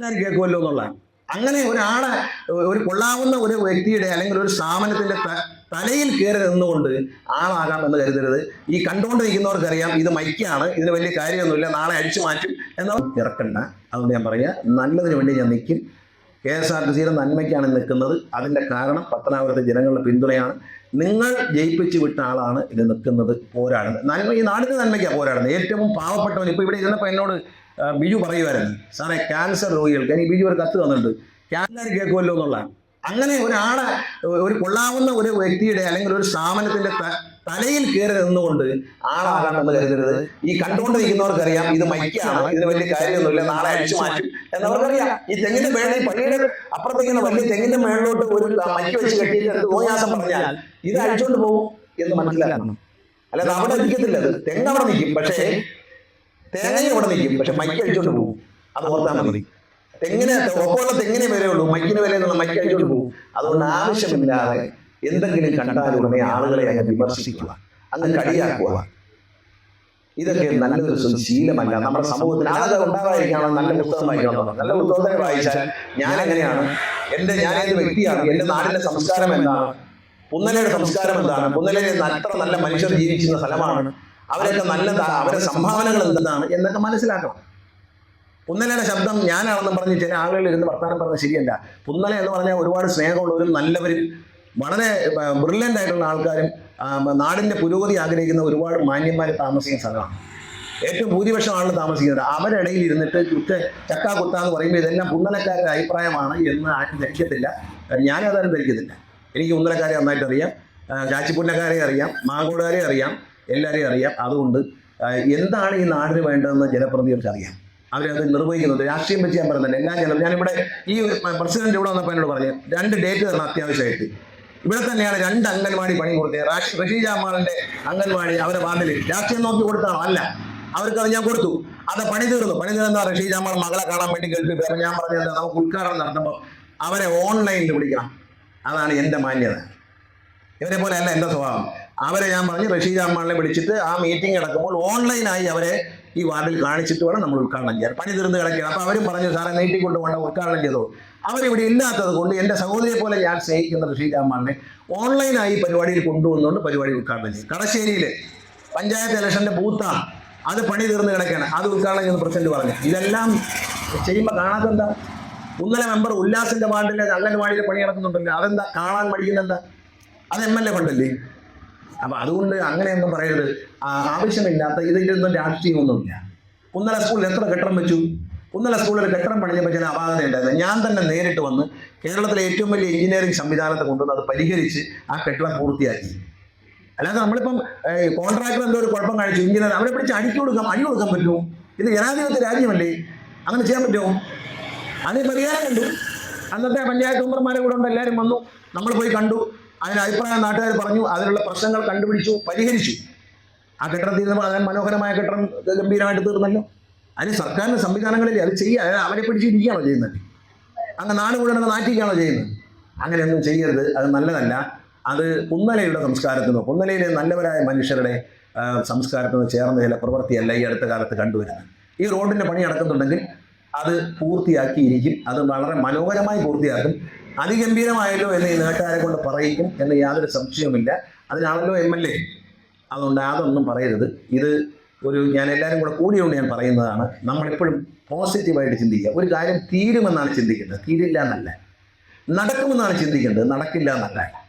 എല്ലാവരും കേൾക്കുമല്ലോ എന്നുള്ള അങ്ങനെ ഒരാളെ ഒരു കൊള്ളാവുന്ന ഒരു വ്യക്തിയുടെ അല്ലെങ്കിൽ ഒരു സ്ഥാപനത്തിന്റെ തലയിൽ കയറി നിന്നുകൊണ്ട് ആളാകാം എന്ന് കരുതരുത്. ഈ കണ്ടുകൊണ്ടിരിക്കുന്നവർക്കറിയാം ഇത് മൈക്കാണ് ഇതിന് വലിയ കാര്യമൊന്നുമില്ല നാളെ അടിച്ചു മാറ്റും എന്നാൽ ഇറക്കണ്ട. അതുകൊണ്ട് ഞാൻ പറയുക നല്ലതിന് വേണ്ടി ഞാൻ നിൽക്കും. കെ എസ് ആർ ടി സിയുടെ നന്മയ്ക്കാണ് നിൽക്കുന്നത്. അതിന്റെ കാരണം പത്തനാപുരത്തെ ജനങ്ങളുടെ പിന്തുണയാണ്. നിങ്ങൾ ജയിപ്പിച്ച് വിട്ട ആളാണ് ഇത് നിൽക്കുന്നത്. പോരാടുന്നത്. നന്മ ഈ നാടിന്റെ നന്മയ്ക്കാണ് പോരാടുന്നത്. ഏറ്റവും പാവപ്പെട്ടവൻ ഇപ്പോൾ ഇവിടെ ഇരുന്നപ്പോൾ എന്നോട് ബിജു പറയുമായിരുന്നു സാറേ ക്യാൻസർ രോഗികൾക്ക് എനിക്ക് ബിജു ഒരു കത്ത് തന്നിട്ടുണ്ട്. ക്യാൻസർ കേൾക്കുമല്ലോ എന്നുള്ള അങ്ങനെ ഒരാളെ ഒരു കൊള്ളാവുന്ന ഒരു വ്യക്തിയുടെ അല്ലെങ്കിൽ ഒരു സ്ഥാപനത്തിന്റെ തലയിൽ കയറി നിന്നുകൊണ്ട് ആളാകാം എന്ന് കരുതരുത്. ഈ കണ്ടുകൊണ്ടിരിക്കുന്നവർക്കറിയാം ഇത് മൈക്കാണ് ഇതിന് വലിയ കാര്യമൊന്നുമില്ല നാളെ അടിച്ചു മാറ്റും എന്നവർക്കറിയാം. ഈ തെങ്ങിന്റെ മേളിൽ പള്ളിയുടെ അപ്പുറത്തേക്കിങ്ങനെ വലിയ തെങ്ങിന്റെ മേളിലോട്ട് ഒരു മൈക്ക് വെച്ച് കെട്ടിയിട്ട് തോന്നിയാസം പറഞ്ഞാൽ ഇത് അടിച്ചോണ്ട് പോകും എന്ന് മനസ്സിലാക്കണം. അല്ലാതെ അവിടെ നിൽക്കത്തില്ല അത്. തെങ്ങ് അവിടെ നിൽക്കും. പക്ഷേ തേങ്ങയും ഇവിടെ നിൽക്കും പക്ഷെ മൈക്ക് അടിച്ചോണ്ട് പോകും. അത് ഓർത്താൽ മതി. തെങ്ങിന് ഒപ്പമുള്ള തെങ്ങിനെ വിലയുള്ളൂ? മൈക്കിന് വില എന്നുള്ള മൈക്ക് അടിച്ചോണ്ട് പോകും. അതുകൊണ്ട് ആവശ്യമില്ലാതെ എന്തെങ്കിലും കണ്ടാലുടനെ ആളുകളെ അങ്ങ് വിമർശിക്കുക. അങ്ങ് കളിയാക്കുക. ഇതൊക്കെ നല്ലൊരു ശീലമല്ല. നമ്മുടെ സമൂഹത്തിൽ ആളുകൾ ഉണ്ടാകാതിരിക്കണം നല്ല പുസ്തകം വായിക്കണം നല്ല പുസ്തകത്തെ വായിച്ചാൽ ഞാൻ എങ്ങനെയാണ്? എന്റെ ഞാൻ ഏത് വ്യക്തിയാണ്. എന്റെ നാടിന്റെ സംസ്കാരം എന്താണ്? പുന്നലയുടെ സംസ്കാരം എന്താണ്? പുന്നലയിൽ അത്ര നല്ല മനുഷ്യർ ജീവിക്കുന്ന സ്ഥലമാണ്. അവരൊക്കെ നല്ലതാ അവരുടെ സംഭാവനകൾ എന്താണ് എന്നൊക്കെ മനസ്സിലാക്കണം. പുന്നലയുടെ ശബ്ദം ഞാനാണെന്ന് പറഞ്ഞ് ചില ആളുകൾ ഇരുന്ന് വർത്താനം പറഞ്ഞത് ശരിയല്ല. പുന്നല എന്ന് പറഞ്ഞാൽ ഒരുപാട് സ്നേഹമുള്ളവരും നല്ലവരും വളരെ ബ്രില്യന്റ് ആയിട്ടുള്ള ആൾക്കാരും നാടിന്റെ പുരോഗതി ആഗ്രഹിക്കുന്ന ഒരുപാട് മാന്യന്മാർ താമസിക്കുന്ന സ്ഥലമാണ്. ഏറ്റവും ഭൂരിപക്ഷം ആളുകൾ താമസിക്കുന്നത് അവരിടയിൽ ഇരുന്നിട്ട് കുറ്റ ചക്ക കുത്ത എന്ന് പറയുമ്പോൾ ഇതെല്ലാം പുന്നലക്കാരുടെ അഭിപ്രായമാണ് എന്ന് ആരും ധരിക്കത്തില്ല. ഞാനതാരും ധരിക്കത്തില്ല. എനിക്ക് പുന്നലക്കാരെ നന്നായിട്ട് അറിയാം ചാച്ചിപ്പുന്നക്കാരെ അറിയാം. മാങ്കോടുകാരെ അറിയാം. എല്ലാവരെയും അറിയാം. അതുകൊണ്ട് എന്താണ് ഈ നാടിന് വേണ്ടതെന്ന് ജനപ്രതിനിധികൾക്ക് അറിയാം. അവരത് നിർവഹിക്കുന്നുണ്ട്. രാഷ്ട്രീയം വെച്ച് ഞാൻ പറയുന്നില്ല എല്ലാ ജനം ഞാനിവിടെ ഈ പ്രസിഡന്റ് ഇവിടെ വന്നപ്പോൾ എന്നോട് പറഞ്ഞു രണ്ട് ഡേറ്റ് തരണം അത്യാവശ്യമായിട്ട്. ഇവിടെ തന്നെയാണ് രണ്ട് അംഗൻവാടി പണി കൊടുത്തത്. റഷീജ അമ്മാളിന്റെ അംഗൻവാടി അവരെ വാർഡിൽ രാഷ്ട്രീയം നോക്കി കൊടുത്താണോ അല്ല. അവർക്കത് ഞാൻ കൊടുത്തു. അത് പണി തീർന്നു. പണി തീർന്ന റഷീജ അമ്മാൾ മകളെ കാണാൻ വേണ്ടി കേൾപ്പിച്ചു വേറെ ഞാൻ പറഞ്ഞത് നമുക്ക് ഉദ്ഘാടനം നടത്തുമ്പോൾ അവരെ ഓൺലൈനിൽ വിളിക്കണം. അതാണ് എന്റെ മാന്യത. ഇവരെ പോലെ അല്ല എന്റെ സ്വഭാവം. അവരെ ഞാൻ പറഞ്ഞു റഷീദ് അമ്മാളിനെ വിളിച്ചിട്ട് ആ മീറ്റിംഗ് നടക്കുമ്പോൾ ഓൺലൈനായി അവരെ ഈ വാർഡിൽ കാണിച്ചിട്ട് വേണം നമ്മൾ ഉദ്ഘാടനം ചെയ്യാൻ. പണി തീർന്ന് കിടക്കുകയാണ്. അപ്പോൾ അവരും പറഞ്ഞു സാറെ നീട്ടിക്കൊണ്ട് വേണ്ട ഉദ്ഘാടനം ചെയ്തോ. അവരിവിടെ ഇല്ലാത്തത് കൊണ്ട് എന്റെ സഹോദരിയെ പോലെ ഞാൻ സ്നേഹിക്കുന്ന റഷീദ് അമ്മാളിനെ ഓൺലൈനായി പരിപാടിയിൽ കൊണ്ടുവന്നുകൊണ്ട് പരിപാടി ഉദ്ഘാടനം ചെയ്യും. കടശ്ശേരിയിൽ പഞ്ചായത്ത് ഇലക്ഷന്റെ ബൂത്താണ് അത് പണി തീർന്ന് കിടക്കുകയാണ്. അത് ഉദ്ഘാടനം ചെയ്യുന്ന പ്രസിഡന്റ് പറഞ്ഞു. ഇതെല്ലാം ചെയ്യുമ്പോൾ കാണാത്തെന്താ ഒന്നര മെമ്പർ ഉല്ലാസിന്റെ വാർഡിലെ അംഗൻവാടിയിലെ പണി നടക്കുന്നുണ്ടല്ലോ. അതെന്താ? കാണാൻ പഠിക്കുന്നെന്താ അത് എം എൽ എ ഫണ്ടല്ലേ അപ്പൊ അതുകൊണ്ട് അങ്ങനെയൊന്നും പറയരുത്. ആവശ്യമില്ലാത്ത ഇതിലൊന്നും രാഷ്ട്രീയമൊന്നുമില്ല. കുന്നല സ്കൂളിൽ എത്ര കെട്ടിടം വെച്ചു? കുന്നല സ്കൂളിൽ ഒരു കെട്ടിടം പണിഞ്ഞപ്പോൾ ചില അപാകത ഉണ്ടായിരുന്നു. ഞാൻ തന്നെ നേരിട്ട് വന്ന് കേരളത്തിലെ ഏറ്റവും വലിയ എഞ്ചിനീയറിംഗ് സംവിധാനത്തെ കൊണ്ടുവന്ന് അത് പരിഹരിച്ച് ആ കെട്ടിടം പൂർത്തിയാക്കി. അല്ലാതെ നമ്മളിപ്പം കോൺട്രാക്ടർ എന്തോ ഒരു കുഴപ്പം കാണിച്ചു. എഞ്ചിനീയർ അവരെ പിടിച്ച് അടിച്ചു കൊടുക്കാം. അടി കൊടുക്കാൻ പറ്റുമോ? ഇത് ജനാധിപത്യ രാജ്യമല്ലേ? അങ്ങനെ ചെയ്യാൻ പറ്റുമോ? അതിന് പരിഹാരം കണ്ടു. അന്നത്തെ പഞ്ചായത്ത് മെമ്പർമാരെ കൂടെ എല്ലാവരും വന്നു. നമ്മൾ പോയി കണ്ടു. അതിന് അഭിപ്രായം നാട്ടുകാർ പറഞ്ഞു അതിനുള്ള പ്രശ്നങ്ങൾ കണ്ടുപിടിച്ചു പരിഹരിച്ചു. ആ കെട്ടിടം തീർന്നപ്പോൾ അതിന് മനോഹരമായ കെട്ടിടം ഗംഭീരമായിട്ട് തീർന്നല്ലോ. അതിന് സർക്കാരിന്റെ സംവിധാനങ്ങളിൽ അത് ചെയ്യുക അവരെ പിടിച്ചിരിക്കുകയാണോ ചെയ്യുന്നത്? അങ്ങ് നാട് മുഴുവൻ നാറ്റിക്കുകയാണോ ചെയ്യുന്നത്? അങ്ങനെയൊന്നും ചെയ്യരുത് അത് നല്ലതല്ല. അത് കുന്നലയുടെ സംസ്കാരത്തിനോ കുന്നലയിലെ നല്ലവരായ മനുഷ്യരുടെ സംസ്കാരത്തിനോ ചേർന്ന ചില പ്രവൃത്തിയല്ല ഈ അടുത്ത കാലത്ത് കണ്ടുവരുന്നത്. ഈ റോഡിന്റെ പണി നടക്കുന്നുണ്ടെങ്കിൽ അത് പൂർത്തിയാക്കിയിരിക്കും അത് വളരെ മനോഹരമായി പൂർത്തിയാക്കും. അതിഗംഭീരമായല്ലോ എന്ന് ഈ നാട്ടുകാരെ കൊണ്ട് പറയിക്കും എന്ന് യാതൊരു സംശയവുമില്ല. അതിനാണല്ലോ എം എൽ എ അതുകൊണ്ട് അതൊന്നും പറയരുത്. ഇത് ഒരു ഞാൻ എല്ലാവരും കൂടെ കൂടിയുകൊണ്ട് ഞാൻ പറയുന്നതാണ്. നമ്മളെപ്പോഴും പോസിറ്റീവായിട്ട് ചിന്തിക്കുക. ഒരു കാര്യം തീരുമെന്നാണ് ചിന്തിക്കേണ്ടത്. തീരില്ല എന്നല്ല നടക്കുമെന്നാണ് ചിന്തിക്കേണ്ടത്. നടക്കില്ല എന്നല്ല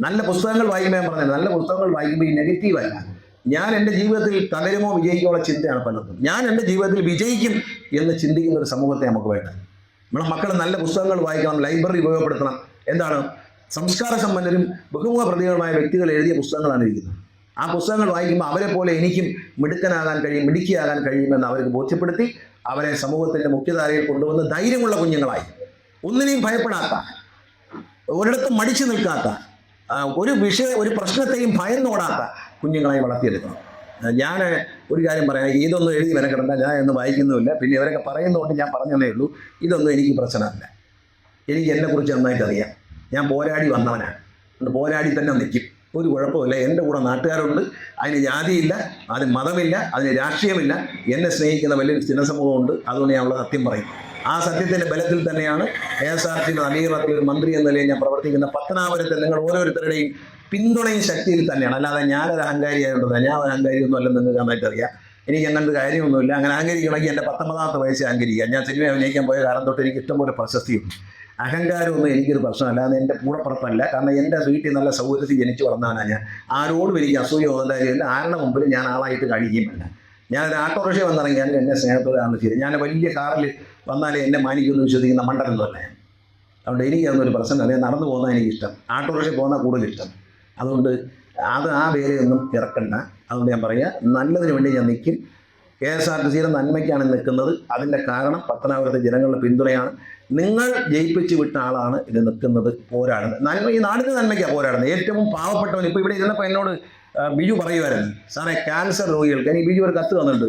നല്ല പുസ്തകങ്ങൾ വായിക്കുമ്പോൾ ഞാൻ പറഞ്ഞത് നല്ല പുസ്തകങ്ങൾ വായിക്കുമ്പോൾ ഈ നെഗറ്റീവല്ല ഞാൻ എന്റെ ജീവിതത്തിൽ തകരുമോ വിജയിക്കുമോ ചിന്തയാണ് പലർക്കും ഞാൻ എന്റെ ജീവിതത്തിൽ വിജയിക്കും എന്ന് ചിന്തിക്കുന്ന ഒരു സമൂഹത്തെ നമുക്ക് വേണ്ടത് നമ്മളെ മക്കൾ നല്ല പുസ്തകങ്ങൾ വായിക്കണം ലൈബ്രറി ഉപയോഗപ്പെടുത്തണം. എന്താണ്? സംസ്കാര സമ്പന്നരും ബഹുമുഖ പ്രതികളുമായ വ്യക്തികൾ എഴുതിയ പുസ്തകങ്ങളാണ് ഇരിക്കുന്നത്. ആ പുസ്തകങ്ങൾ വായിക്കുമ്പോൾ അവരെ പോലെ എനിക്കും മിടുക്കനാകാൻ കഴിയും മിടുക്കിയാകാൻ കഴിയുമെന്ന് അവർക്ക് ബോധ്യപ്പെടുത്തി അവരെ സമൂഹത്തിന്റെ മുഖ്യധാരയിൽ കൊണ്ടുവന്ന് ധൈര്യമുള്ള കുഞ്ഞുങ്ങളായി. ഒന്നിനെയും ഭയപ്പെടാത്ത ഒരിടത്തും മടിച്ചു നിൽക്കാത്ത ഒരു വിഷയ ഒരു പ്രശ്നത്തെയും ഭയന്നോടാത്ത കുഞ്ഞുങ്ങളായി വളർത്തിയെടുക്കണം. ഞാൻ ഒരു കാര്യം പറയാം. ഇതൊന്നും എഴുതി മെനക്കെടണ്ട ഞാൻ ഒന്നും വായിക്കുന്നുമില്ല. പിന്നെ ഇവരൊക്കെ പറയുന്നതുകൊണ്ട് ഞാൻ പറഞ്ഞതേ ഉള്ളൂ. ഇതൊന്നും എനിക്ക് പ്രശ്നമല്ല. എനിക്ക് എന്നെക്കുറിച്ച് നന്നായിട്ട് അറിയാം. ഞാൻ പോരാടി വന്നവനാണ്. പോരാടി തന്നെ നിൽക്കും. ഒരു കുഴപ്പമില്ല. എന്റെ കൂടെ നാട്ടുകാരുണ്ട്. അതിന് ജാതിയില്ല അതിന് മതമില്ല അതിന് രാഷ്ട്രീയമില്ല. എന്നെ സ്നേഹിക്കുന്ന വലിയൊരു ജനസമൂഹമുണ്ട്. അതുകൊണ്ട് ഞാനുള്ള സത്യം പറയും. ആ സത്യത്തിന്റെ ബലത്തിൽ തന്നെയാണ് കെ എസ് ആർ ടി നവീകരണത്തിൽ ഒരു മന്ത്രി എന്ന നിലയിൽ ഞാൻ പ്രവർത്തിക്കുന്ന പത്തനാപുരത്തെ നിങ്ങൾ ഓരോരുത്തരുടെയും പിന്തുണയും ശക്തിയിൽ തന്നെയാണ്. അല്ലാതെ ഞാനൊരു അഹങ്കാരിയായതുകൊണ്ടല്ല ഞാൻ ഒരു അഹങ്കാരിയൊന്നും അല്ലെന്ന് നിങ്ങൾക്ക് നന്നായിട്ട് അറിയാം എനിക്ക് അങ്ങനത്തെ കാര്യമൊന്നുമില്ല. അങ്ങനെ അഹങ്കരിക്കണമെങ്കിൽ എന്റെ പത്തൊമ്പതാമത്തെ വയസ്സിൽ അഹങ്കരിക്കുക. ഞാൻ സിനിമ അഭിനയിക്കാൻ പോയ കാലം തൊട്ട് എനിക്ക് ഇഷ്ടംപോലെ പ്രശസ്തിയുണ്ട്. അഹങ്കാരമൊന്നും എനിക്കൊരു പ്രശ്നമല്ല. അത് എന്റെ കൂടപ്പുറപ്പല്ല. കാരണം എന്റെ വീട്ടിൽ നല്ല സൗകര്യത്തിൽ ജനിച്ചു വളർന്നവനാണ് ഞാൻ. ആരോടും എനിക്ക് അസൂയ തോന്നേണ്ട ആരുടെ മുമ്പിൽ ഞാൻ ആളായിട്ട് കഴിയുകയുമില്ല ഞാനൊരു ഓട്ടോറിക്ഷ വന്നിറങ്ങിയാൽ എന്നെ സ്നേഹത്തോടെ ആണ് ചെയ്ത് ഞാൻ വലിയ കാറിൽ വന്നാലേ എന്നെ മാനിക്കുമെന്ന് വിശ്വസിക്കുന്ന തന്നെ അതുകൊണ്ട് എനിക്ക് അതൊന്നും ഒരു പ്രശ്നമില്ല. നടന്നു എനിക്ക് എനിക്കിഷ്ടം. ആട്ടോറിക്ഷ പോകുന്ന കൂടുതൽ ഇഷ്ടം. അതുകൊണ്ട് അത് ആ വേലയൊന്നും ഇറക്കണ്ട അതുകൊണ്ട് ഞാൻ പറയുക നല്ലതിന് വേണ്ടി ഞാൻ നിൽക്കും. കെ എസ് ആർ ടി സിയുടെ നന്മയ്ക്കാണ് നിൽക്കുന്നത്. അതിന്റെ കാരണം പത്തനാപുരത്തെ ജനങ്ങളുടെ പിന്തുണയാണ്. നിങ്ങൾ ജയിപ്പിച്ച് വിട്ട ആളാണ് ഇത് നിൽക്കുന്നത് പോരാടുന്നത്. നന്മ ഈ നാടിന്റെ നന്മയ്ക്കാണ് പോരാടുന്നത്. ഏറ്റവും പാവപ്പെട്ടവൻ ഇപ്പോൾ ഇവിടെ ഇരുന്നപ്പോൾ എന്നോട് ബിജു പറയുമായിരുന്നു സാറേ ക്യാൻസർ രോഗികൾക്ക് എനിക്ക് ബിജു ഒരു കത്ത് തന്നിട്ടുണ്ട്.